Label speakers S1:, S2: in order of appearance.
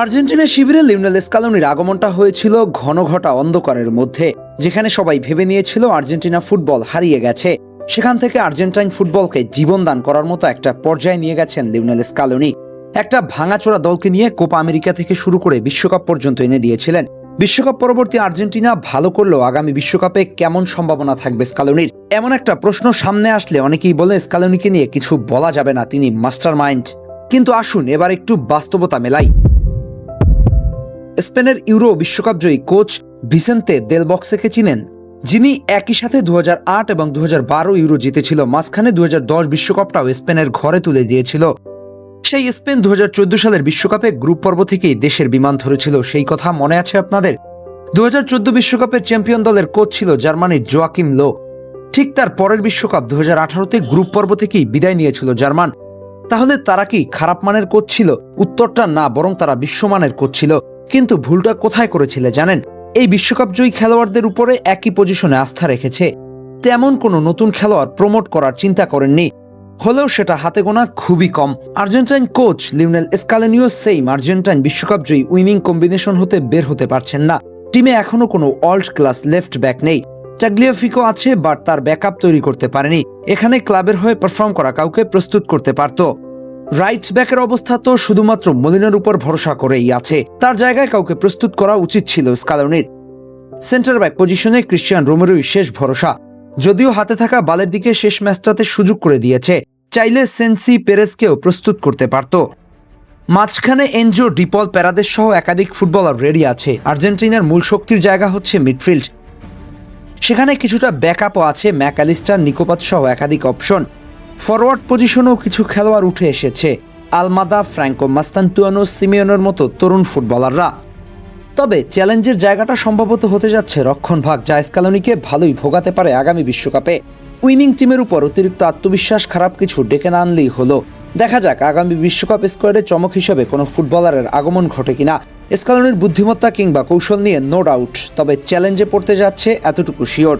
S1: আর্জেন্টিনার শিবিরে লিওনেল স্কালোনির আগমনটা হয়েছিল ঘন ঘটা অন্ধকারের মধ্যে, যেখানে সবাই ভেবে নিয়েছিল আর্জেন্টিনা ফুটবল হারিয়ে গেছে। সেখান থেকে আর্জেন্টাইন ফুটবলকে জীবনদান করার মতো একটা পর্যায়ে নিয়ে গেছেন লিওনেল স্কালোনি। একটা ভাঙাচোরা দলকে নিয়ে কোপা আমেরিকা থেকে শুরু করে বিশ্বকাপ পর্যন্ত এনে দিয়েছিলেন। বিশ্বকাপ পরবর্তী আর্জেন্টিনা ভালো করলেও আগামী বিশ্বকাপে কেমন সম্ভাবনা থাকবে স্কালোনির? এমন একটা প্রশ্ন সামনে আসলে অনেকেই বলে স্কালোনিকে নিয়ে কিছু বলা যাবে না, তিনি মাস্টার মাইন্ড কিন্তু আসুন, এবার একটু বাস্তবতা মেলাই। স্পেনের ইউরো বিশ্বকাপ জয়ী কোচ ভিসেন্তে দেল বক্সেকে চিনেন, যিনি একই সাথে দু হাজার আট এবং দু হাজার বারো ইউরো জিতেছিল, মাঝখানে দু বিশ্বকাপটাও স্পেনের ঘরে তুলে দিয়েছিল। সেই স্পেন দু হাজার চোদ্দ সালের বিশ্বকাপে গ্রুপ পর্ব থেকেই দেশের বিমান ধরেছিল। সেই কথা মনে আছে আপনাদের? দু বিশ্বকাপের চ্যাম্পিয়ন দলের কোচ ছিল জার্মানির জোয়াকিম লো। ঠিক তার পরের বিশ্বকাপ দু আঠারোতে গ্রুপ পর্ব থেকেই বিদায় নিয়েছিল জার্মান। তাহলে তারা কি খারাপ মানের কোচ ছিল? উত্তরটা না, বরং তারা বিশ্বমানের কোচ ছিল। কিন্তু ভুলটা কোথায় করেছিলে জানেন? এই বিশ্বকাপ জয়ী খেলোয়াড়দের উপরে একই পজিশনে আস্থা রেখেছে। তেমন কোনো নতুন খেলোয়াড় প্রমোট করার চিন্তা করেননি। হলেও সেটা হাতে গোনা খুবই কম। Argentine coach Lionel Scaloni same Argentine বিশ্বকাপ জয়ী উইনিং কম্বিনেশন হতে বের হতে পারছেন না। টিমে এখনও কোনো অল্ট ক্লাস লেফট ব্যাক নেই। চাগলিয়াফিকো আছে বাট তার ব্যাকআপ তৈরি করতে পারেনি। এখানে ক্লাবের হয়ে পারফর্ম করা কাউকে প্রস্তুত করতে পারত। রাইট ব্যাকের অবস্থা তো শুধুমাত্র মলিনার উপর ভরসা করেই আছে। তার জায়গায় কাউকে প্রস্তুত করা উচিত ছিল স্কালোনির। সেন্টার ব্যাক পজিশনে ক্রিশ্চিয়ান রোমেরোই শেষ ভরসা। যদিও হাতে থাকা বালের দিকে শেষ ম্যাচটাতে সুযোগ করে দিয়েছে, চাইলে সেন্সি পেরেসকেও প্রস্তুত করতে পারত। মাঝখানে এনজো, ডিপল প্যারাদের সহ একাধিক ফুটবলার রেডি আছে। আর্জেন্টিনার মূল শক্তির জায়গা হচ্ছে মিডফিল্ড সেখানে কিছুটা ব্যাকআপও আছে ম্যাকালিস্টার নিকোপাত সহ একাধিক অপশন ফরওয়ার্ড পজিশনেও কিছু খেলোয়াড় উঠে এসেছে, আলমাদা, ফ্র্যাঙ্কো মাস্তান্তুয়ানো, সিমিয়নের মতো তরুণ ফুটবলাররা। তবে চ্যালেঞ্জের জায়গাটা সম্ভবত হতে যাচ্ছে রক্ষণভাগ যা স্কালোনিকে ভালোই ভোগাতে পারে আগামী বিশ্বকাপে। উইনিং টিমের উপর অতিরিক্ত আত্মবিশ্বাস খারাপ কিছু ডেকে না আনলেই হলো। দেখা যাক আগামী বিশ্বকাপ স্কোয়াডে চমক হিসেবে কোনো ফুটবলারের আগমন ঘটে কিনা। স্কালনের বুদ্ধিমত্তা কিংবা কৌশল নিয়ে নো ডাউট তবে চ্যালেঞ্জে পড়তে যাচ্ছে এতটুকু শিওর